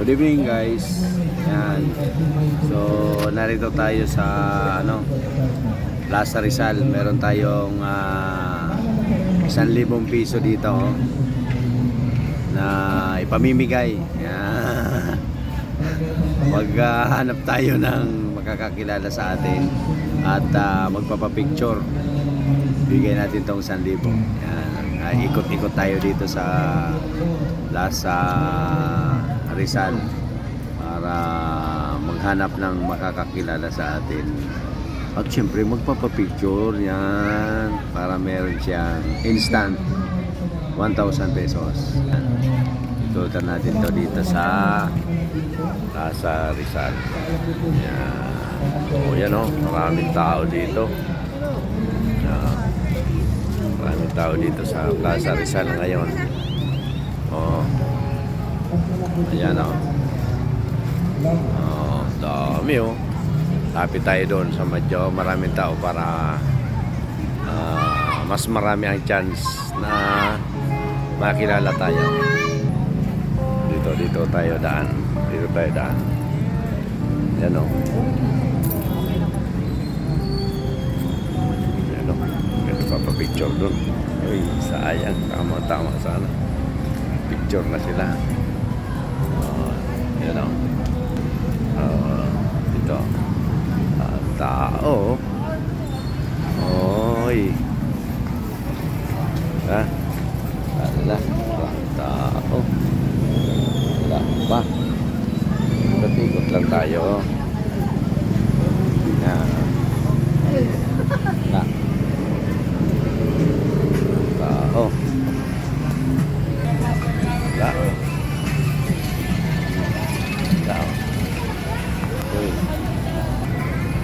Good evening guys. Yan. So, narito tayo sa ano Plaza Rizal. Meron tayong ah, isang libong piso dito oh, na ipamimigay. Yan. Maghanap tayo ng makakakilala sa atin at ah, magpapapicture. Bigay natin tong 1,000. Yan. Ah, ikot-ikot tayo dito sa Plaza Rizal para maghanap ng makakakilala sa atin. At syempre magpapapicture yan para meron siyang instant 1,000 pesos. Tutan natin to dito sa Plaza Rizal. Yan. O yan o, maraming tao dito. Yan. Maraming tao dito sa Plaza Rizal ngayon. Oh. Ayan o. Oh, dami o. Lapit tayo doon sa medyo maraming tao para ah, mas marami ang chance na makilala tayo. Dito, dito tayo daan. Dito tayo daan. Yan o. Yan o. Ganun pa pa picture doon. Uy, sayang. Tama-tama sana. Picture na sila. Oh, yan o.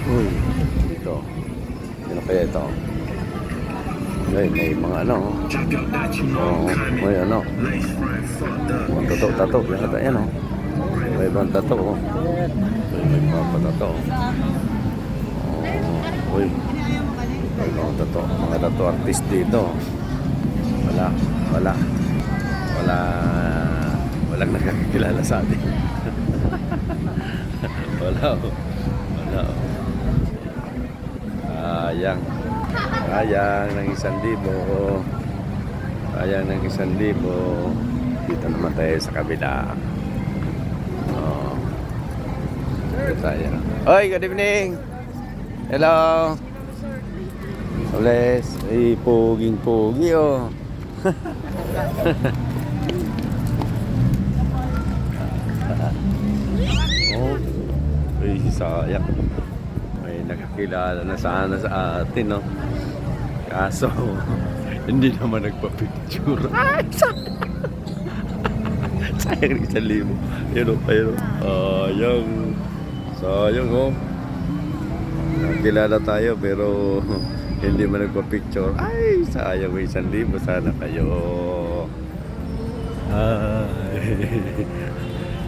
Uy. Ito. Ano kaya ito? May, may mga ano. Oo. may ano. Mga tato, tato. Yan ata yan oh. May ibang tato oh. May, mga patato. Oh. Uy. May mga tato. Mga tato artist dito. Wala. Wala. Wala. Walang nakakilala sa atin. Wala. oh. Wala. oh. Sayang. Sayang ng isang libo. Sayang ng isang libo. Dito naman tayo sa kabila. Oh. Dito tayo. Oy, good evening. Hello. Bless. Ay, puging-pugi oh. oh. Ay, sayang. Nakakilala na sana sa atin, no? Kaso, hindi naman nagpa-picture. Ay, sayang! sa limo. Yun o, ayun o. Sayang. Sayang, oh. Nakilala tayo, pero hindi man nagpa-picture. Ay, sayang may isang libo. Sana kayo. Ay,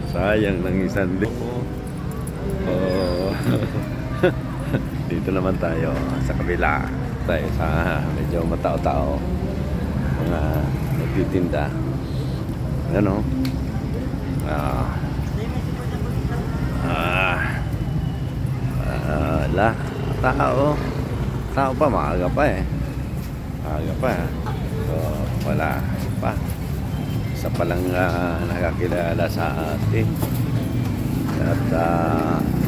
sayang ng isang libo. Oh. Dito naman tayo sa kabila. Tayo sa medyo matao-tao. Mga nagtitinda. Ano? Ah. Ah. Ah, la. Tao. Tao pa, maaga pa eh. Maaga pa. So, wala pa. Isa pa lang ah, nakakilala sa atin. At hindi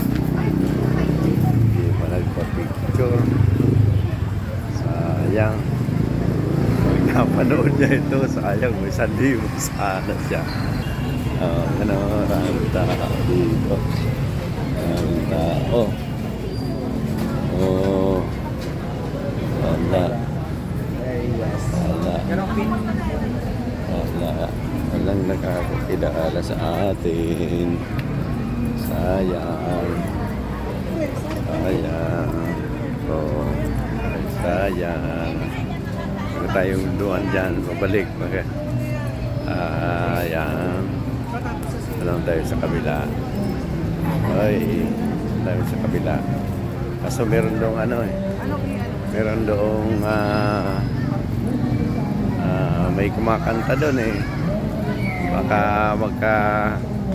pa nagpa-picture. Sayang. Pag napanood niya ito, sayang. May sandibo sana siya. Oh, ano, maraming tao dito. Maraming tao. Oh. Wala. Wala. Wala. Walang nakakakilala sa atin. Sayang. Sayang. Oh. Sayang. Huwag tayong duwan dyan. Pabalik. Okay. Sayang. Alam tayo sa kabila. Ay, tayo sa kabila. Kaso meron doong ano eh. Meron doong ah, ah, may kumakanta doon eh. Baka magka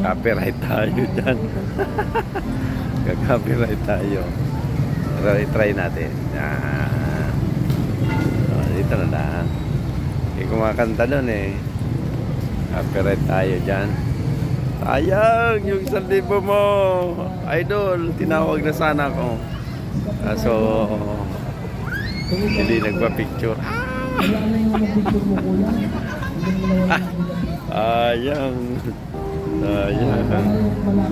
copyright tayo dyan. Kaka-copyright tayo. Pero i-try natin. Yan. Oh, dito na lang. Hindi kumakanta doon eh. Copyright tayo dyan. Sayang yung isang mo. Idol, tinawag na sana ako. Kaso, nagpa-picture. Kuya. Hindi mo na yung Sayang. Sayang.